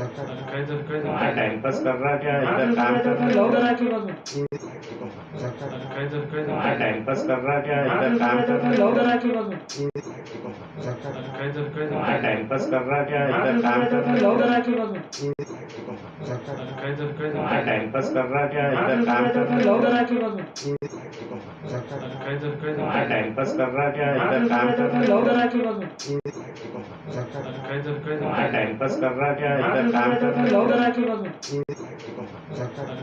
Time pass कर रहा क्या इधर काम कर रहा कर रहा क्या इधर काम कर रहा लवकर आखी टाइम पास कर रहा क्या इधर काम कर रहा लवकर टाइम पास कर रहा क्या इधर काम कर रहा लवकर आखी बाजू टाइम पास कर रहा क्या इधर काम कर रहा लवकर टाइम पास कर रहा क्या इधर काम कर रहा लवकर आखी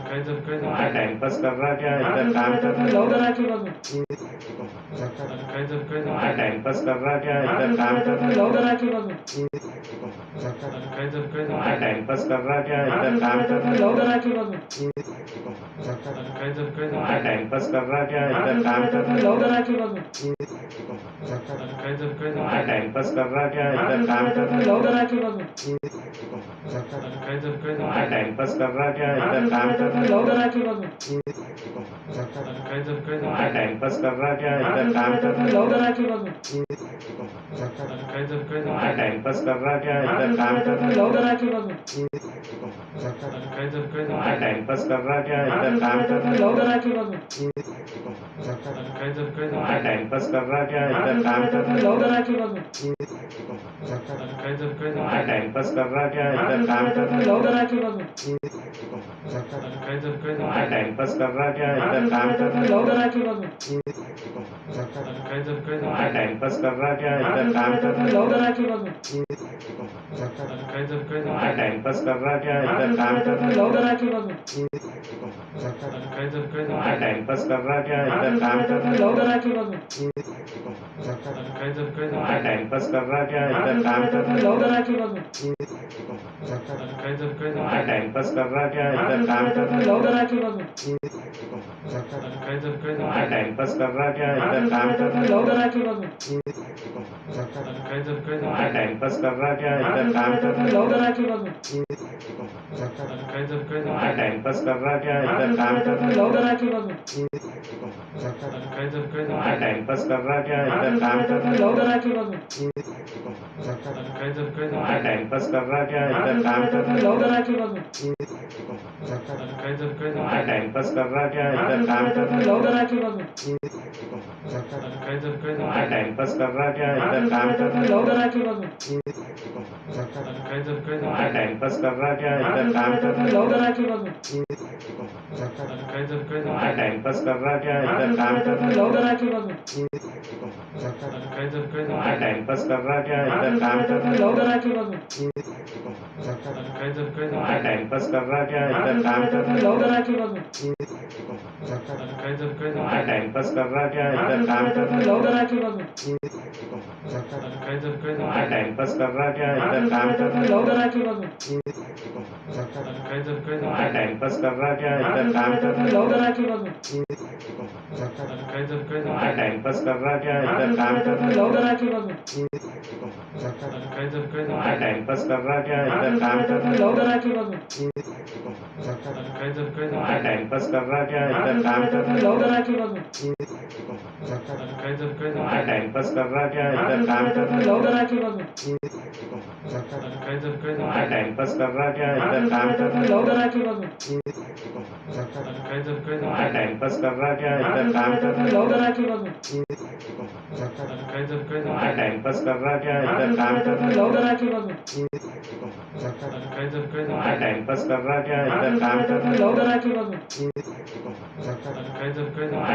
बाजू टाइम पास कर रहा क्या इधर काम कर रहा लवकर आखी बाजू टाइम पास कर रहा क्या इधर काम कर रहा लवकर आखी बाजू टाइम पास कर रहा क्या इधर काम कर रहा लवकर आखी बाजू टाइम पास कर रहा क्या इधर काम कर रहा लवकर आखी बाजू टाइम पास कर रहा क्या इधर काम कर रहा लवकर आखी बाजू टाइम पास कर रहा क्या इधर काम कर रहा लवकर आखी बाजू टाइम पास कर रहा क्या इधर काम कर रहा लवकर आखी बाजू टाइम पास कर रहा क्या इधर काम कर रहा लवकर आखी बाजू टाइम पास कर रहा क्या इधर काम कर रहा लवकर आखी बाजू टाइम पास कर रहा क्या इधर कर रहा लवकर आखी बाजू टाइम पास कर रहा क्या इधर काम कर रहा लवकर टाइम पास कर रहा क्या इधर काम कर रहा लवकर टाइम पास कर रहा क्या इधर काम कर रहा लवकर टाइम पास कर रहा क्या इधर काम कर रहा लवकर टाइम पास कर रहा क्या इधर काम कर रहा टाइम पास कर रहा क्या? इधर काम कर रहा लवकर आखी बाजू टाइम पास कर रहा क्या इधर काम कर रहा लवकर आखी बाजू टाइम पास कर रहा क्या? इधर काम कर रहा लवकर आखी बाजू टाइम पास कर रहा क्या इधर काम कर रहा टाइम पास कर रहा क्या इधर काम कर रहा टाइम पास कर रहा क्या इधर काम कर रहा टाइम पास कर रहा क्या इधर काम कर रहा टाइम पास कर रहा क्या इधर काम कर रहा टाइम पास कर रहा क्या इधर काम कर रहा लवकर आखी बाजू टाइम पास कर रहा क्या इधर काम कर रहा लवकर आखी बाजू टाइम पास कर रहा क्या इधर काम कर रहा लवकर आखी बाजू टाइम पास कर रहा क्या इधर काम कर रहा लवकर आखी बाजू टाइम पास कर रहा क्या इधर काम कर रहा लवकर आखी बाजू टाइम पास कर रहा क्या इधर काम कर रहा लवकर आखी बाजू टाइम पास कर रहा क्या इधर काम कर रहा लवकर आखी बाजू टाइम पास कर रहा क्या इधर काम कर रहा लवकर आखी बाजू टाइम पास कर रहा क्या? इधर काम कर रहा लवकर आखी बाजू टाइम पास कर रहा क्या? इधर काम कर रहा बाजू टाइम पास कर रहा क्या इधर काम कर रहा टाइम पास कर रहा क्या इधर काम कर रहा टाइम पास कर रहा क्या इधर काम कर रहा टाइम पास कर रहा क्या इधर काम कर रहा टाइम पास कर रहा क्या इधर काम कर रहा टाइम पास कर रहा क्या इधर काम कर रहा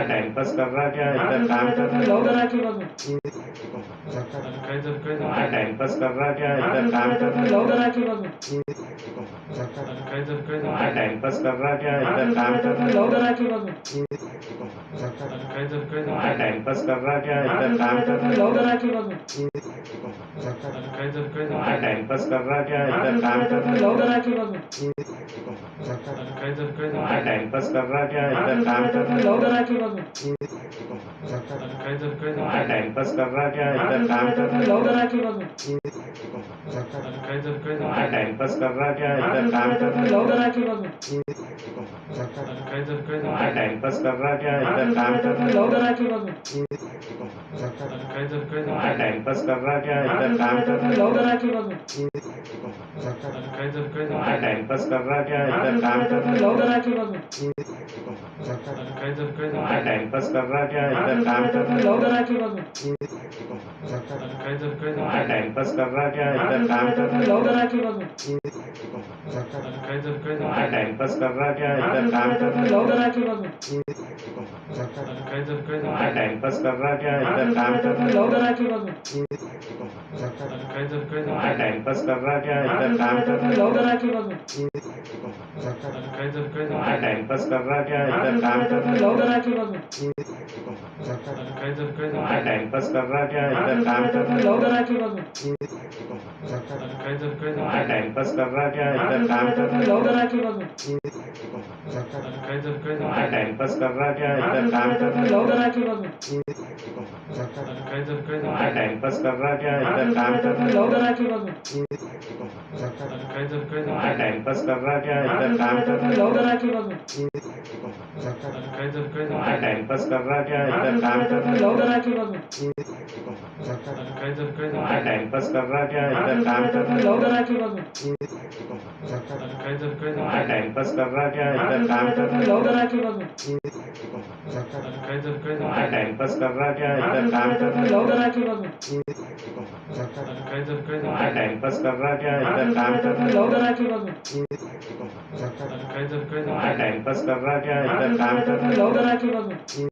टाइम पास कर रहा क्या इधर काम कर रहा टाइम पास कर रहा क्या इधर काम कर रहा टाइम पास कर रहा क्या इधर काम कर रहा टाइम पास कर रहा क्या इधर काम कर रहा लवकर टाइम पास कर रहा क्या? इधर काम कर रहा लवकर आखी बाजू टाइम पास कर रहा क्या? इधर काम कर रहा लवकर आखी बाजू टाइम पास कर रहा क्या? इधर काम कर रहा लवकर आखी बाजू टाइम पास कर रहा क्या इधर काम कर रहा टाइमपास कर रहा क्या इधर काम कर रहा टाइमपास कर रहा क्या इधर काम कर रहा टाइमपास कर रहा क्या इधर काम कर रहा टाइमपास कर रहा क्या इधर काम कर रहा टाइमपास कर रहा क्या इधर काम कर रहा टाइमपास कर रहा क्या इधर काम कर रहा टाइमपास कर रहा क्या इधर काम कर रहा टाइमपास कर रहा क्या इधर काम कर रहा टाइमपास कर रहा क्या इधर काम कर रहा टाइमपास कर रहा क्या इधर काम कर रहा टाइमपास कर रहा क्या इधर काम कर रहा टाइमपास कर रहा क्या इधर काम कर रहा टाइमपास कर रहा क्या इधर काम कर रहा टाइमपास कर रहा क्या इधर काम कर रहा टाइमपास कर रहा क्या इधर काम कर रहा टाइमपास कर रहा क्या इधर काम कर रहा लवकर आखी बाजू काय जर काय काय टाइमपास कर रहा क्या इधर काम कर रहा लवकर आखी बाजू काय जर काय काय टाइमपास कर रहा क्या इधर काम कर रहा लवकर आखी बाजू काय जर काय काय टाइमपास कर रहा क्या इधर काम कर रहा लवकर आखी बाजू काय जर काय काय टाइमपास कर रहा क्या इधर काम कर रहा लवकर आखी बाजू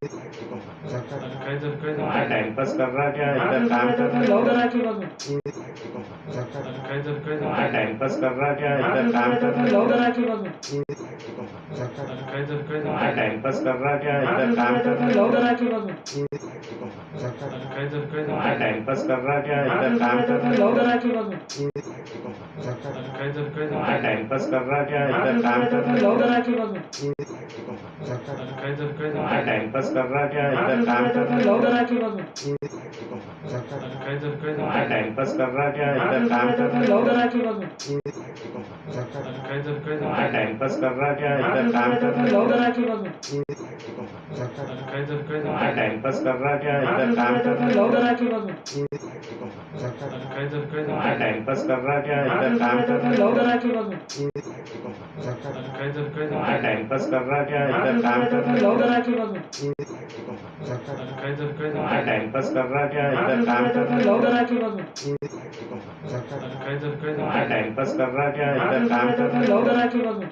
काय जर काय काय टाइमपास कर रहा क्या इधर टाइमपास कर रहा क्या? इधर काम कर रहा टाइमपास कर रहा क्या? इधर काम कर रहा टाइमपास कर रहा क्या? इधर काम कर रहा टाइमपास कर रहा क्या? इधर काम कर रहा टाइमपास कर रहा क्या इधर काम कर रहा टाइमपास कर रहा क्या? इधर काम कर रहा टाइमपास कर रहा क्या इधर काम कर रहा टाइमपास कर रहा क्या इधर काम कर रहा टाइमपास कर रहा क्या इधर काम कर रहा टाइमपास कर रहा क्या इधर काम कर रहा टाइमपास कर रहा क्या इधर काम कर रहा क्या इधर काम कर रहा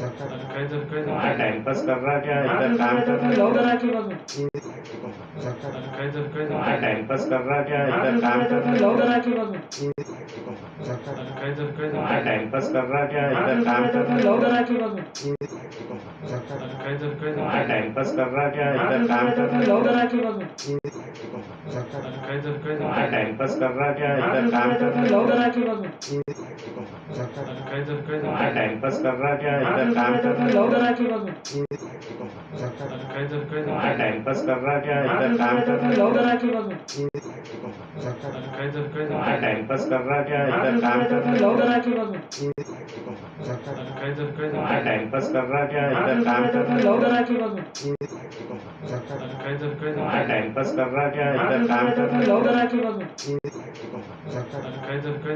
टाइमपास कर रहा क्या इधर काम कर रहा लवकर आखी बाजू काय जर काय काय टाइमपास कर रहा क्या इधर काम कर रहा लवकर आखी बाजू काय जर काय काय टाइमपास कर रहा क्या इधर काम कर रहा लवकर आखी बाजू काय जर काय काय टाइमपास कर रहा क्या इधर काम कर रहा लवकर आखी बाजू काय जर काय काय टाइमपास कर रहा क्या इधर काम कर रहा टाइमपास कर रहा क्या? इधर काम कर रहा टाइमपास कर रहा क्या इधर काम कर रहा टाइमपास कर रहा क्या? इधर काम कर रहा टाइमपास कर रहा क्या इधर काम कर रहा टाइमपास कर रहा क्या इधर काम कर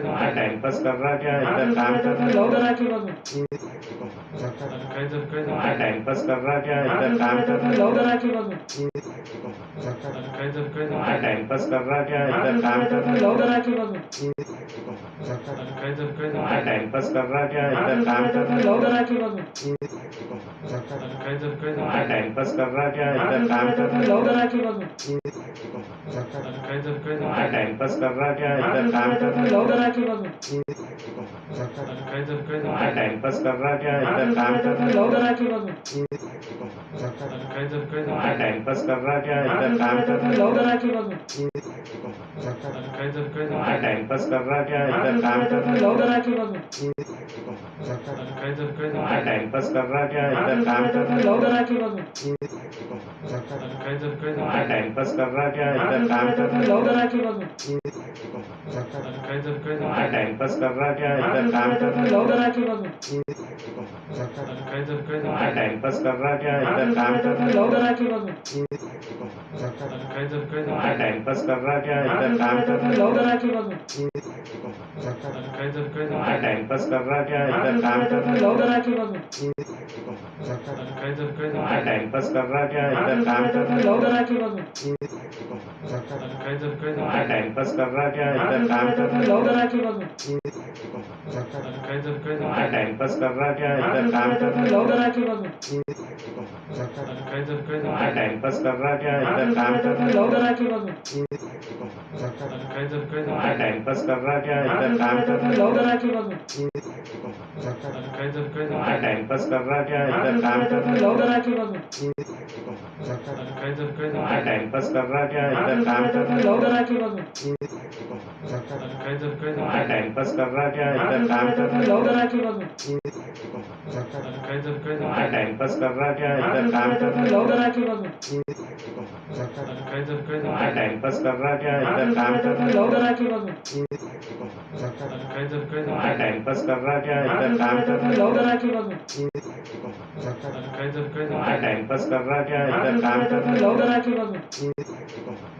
रहा टाइमपास कर रहा क्या इधर काम कर रहा टाइमपास कर रहा क्या इधर काम कर रहा टाइमपास कर रहा क्या इधर काम कर रहा टाइमपास कर रहा क्या इधर काम कर रहा टाइमपास कर रहा क्या इधर काम कर रहा टाइमपास कर रहा क्या इधर काम कर झालं टाइमपास कर रहा क्या इधर काम कर रहा टाइमपास कर रहा क्या इधर काम कर रहा टाइमपास कर रहा क्या इधर काम कर झालं टाइमपास कर रहा क्या इधर काम कर रहा रहा क्या इधर टाइमपास कर रहा क्या इधर काम कर रहा टाइमपास कर रहा क्या इधर काम कर रहा टाइमपास कर रहा क्या इधर काम कर रहा टाइमपास कर रहा क्या इधर काम कर रहा टाइमपास कर रहा क्या इधर काम कर रहा टाइमपास कर रहा क्या इधर काम कर रहा टाइमपास कर रहा क्या? इधर काम कर रहा टाइमपास कर रहा क्या इधर काम कर रहा टाइमपास कर रहा क्या इधर काम कर रहा टाइमपास कर रहा क्या इधर काम कर रहा टाइमपास कर रहा क्या इधर काम कर रहा टाइमपास कर रहा क्या इधर काम कर रहा टाइमपास कर रहा क्या इधर काम कर रहा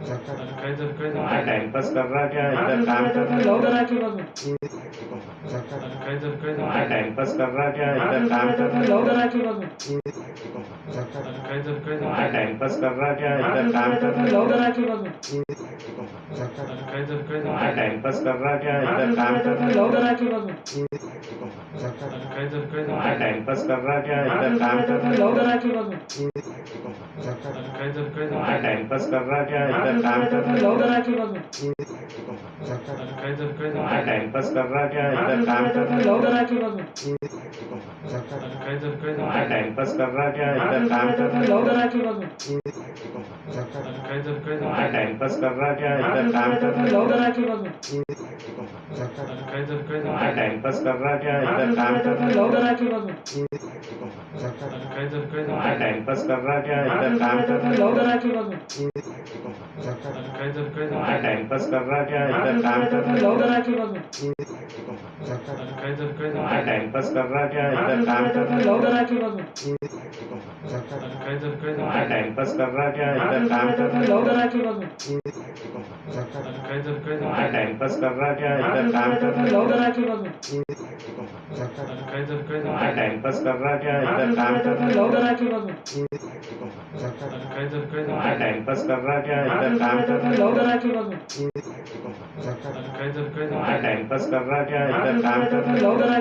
झालं टाइमपास कर रहा क्या इधर काम कर रहा झालं टाइमपास कर रहा क्या इधर काम कर रहा झालं टाइमपास कर रहा क्या इधर काम कर रहा झालं टाइमपास कर रहा क्या इधर काम कर रहा झालं टाइमपास कर रहा क्या इधर काम कर रहा काय झालं टाइमपास कर रहा क्या? इधर काम कर रहा काय झालं काय झालं कर रहा क्या? इधर काम कर रहा काय झालं कर रहा क्या? इधर काम कर रहा काय झालं कर रहा क्या? इधर काम कर रहा काय झालं कर रहा क्या? इधर काम कर रहा टाइमपास कर रहा क्या इधर काम कर रहा रहा क्या इधर काम कर रहा टाइमपास कर रहा क्या इधर काम कर रहा कर रहा क्या इधर काम कर रहा टाइमपास कर रहा क्या इधर काम कर रहा झालं टाइमपास कर रहा क्या इधर काम कर रहा झालं टाइमपास कर रहा क्या इधर काम कर रहा झालं टाइमपास कर रहा क्या इधर काम कर रहा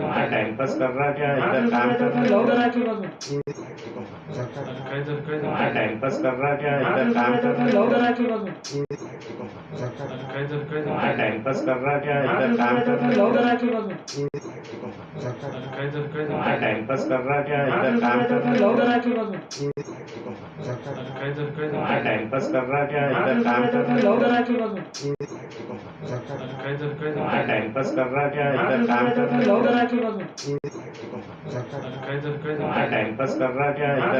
झालं टाइमपास कर रहा क्या इधर काम कर रहा लवकर आ की बाजू काय झालं काय झालं टाइमपास कर रहा क्या इधर काम कर रहा लवकर आ की बाजू काय झालं काय झालं टाइमपास कर रहा क्या इधर काम कर रहा लवकर आ की बाजू काय झालं काय झालं टाइमपास कर रहा क्या इधर काम कर रहा लवकर आ की बाजू काय झालं काय झालं टाइमपास कर रहा क्या इधर काम कर रहा लवकर आ की बाजू काय झालं काय झालं टाइमपास कर रहा क्या इधर काम कर रहा लवकर आ की बाजू काय झालं काय झालं टाइमपास कर रहा क्या इधर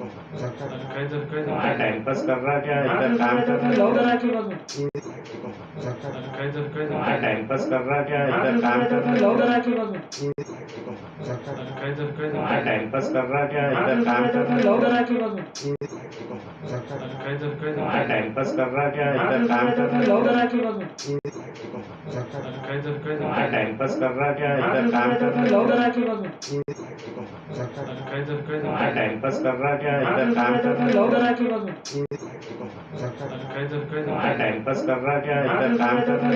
टाइमपास कर रहा क्या? इधर काम कर रहा टाइमपास कर रहा क्या? इधर काम कर रहा टाइमपास कर रहा क्या? इधर काम कर रहा टाइमपास कर रहा क्या? इधर काम कर रहा टाइमपास कर रहा क्या इधर काम कर रहा टाइमपास कर रहा क्या इधर काम कर रहा टाइमपास कर रहा क्या इधर काम कर रहा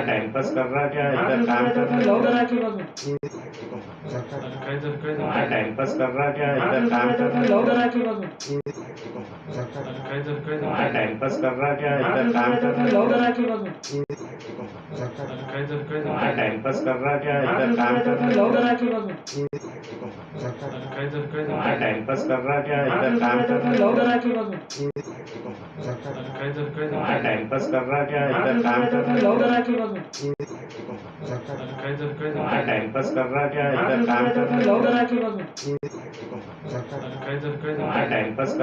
टाइमपास कर रहा क्या इधर काम कर रहा टाइमपास कर रहा क्या इधर काम कर रहा टाइमपास कर रहा क्या इधर काम कर रहा काय टाइमपास कर रहा क्या इधर काम कर रहा काय टाइमपास कर रहा क्या इधर काम कर रहा कर क्या इधर काम कर कर क्या इधर काम कर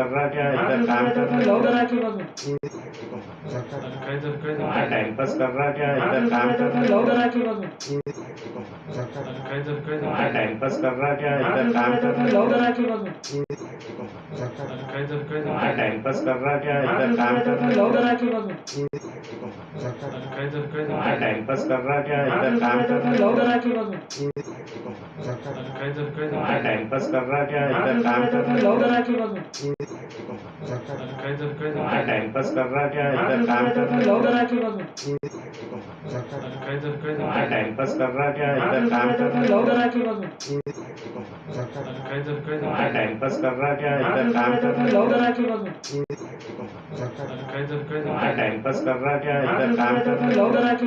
कर क्या इधर काम कर काय झालं काय टाइमपास कर रहा क्या इधर काम कर रहा झालं काय टाइमपास कर रहा क्या? इधर काम कर रहा झालं काय टाइमपास कर रहा क्या? इधर काम कर रहा झालं काय टाइमपास कर रहा क्या? इधर काम कर रहा लवकर काय टाइमपास कर रहा क्या इधर काम कर रहा काय झालं कर रहा क्या इधर काम कर रहा काय झालं कर रहा क्या इधर काम कर रहा काय टाइमपास कर रहा क्या इधर काम कर रहा टाइमपास कर रहा क्या इधर काम कर रहा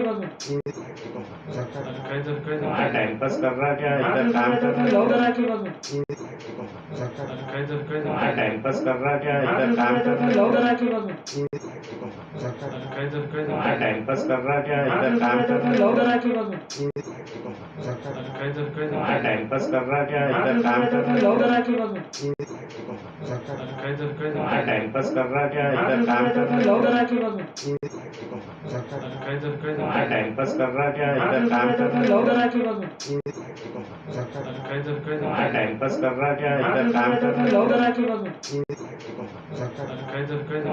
टाइमपास कर रहा क्या इधर काम कर रहा टाइमपास कर रहा क्या इधर काम कर रहा टाइमपास कर रहा क्या इधर काम कर रहा टाइमपास कर रहा क्या इधर काम कर रहा झालं काय टाइमपास कर रहा क्या? इधर काम कर रहा काय? टाइमपास कर रहा क्या? इधर काम कर रहा काय? टाइमपास कर रहा क्या? इधर काम कर रहा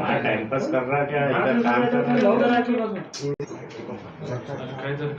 काय? टाइमपास कर रहा क्या? इधर काम कर रहा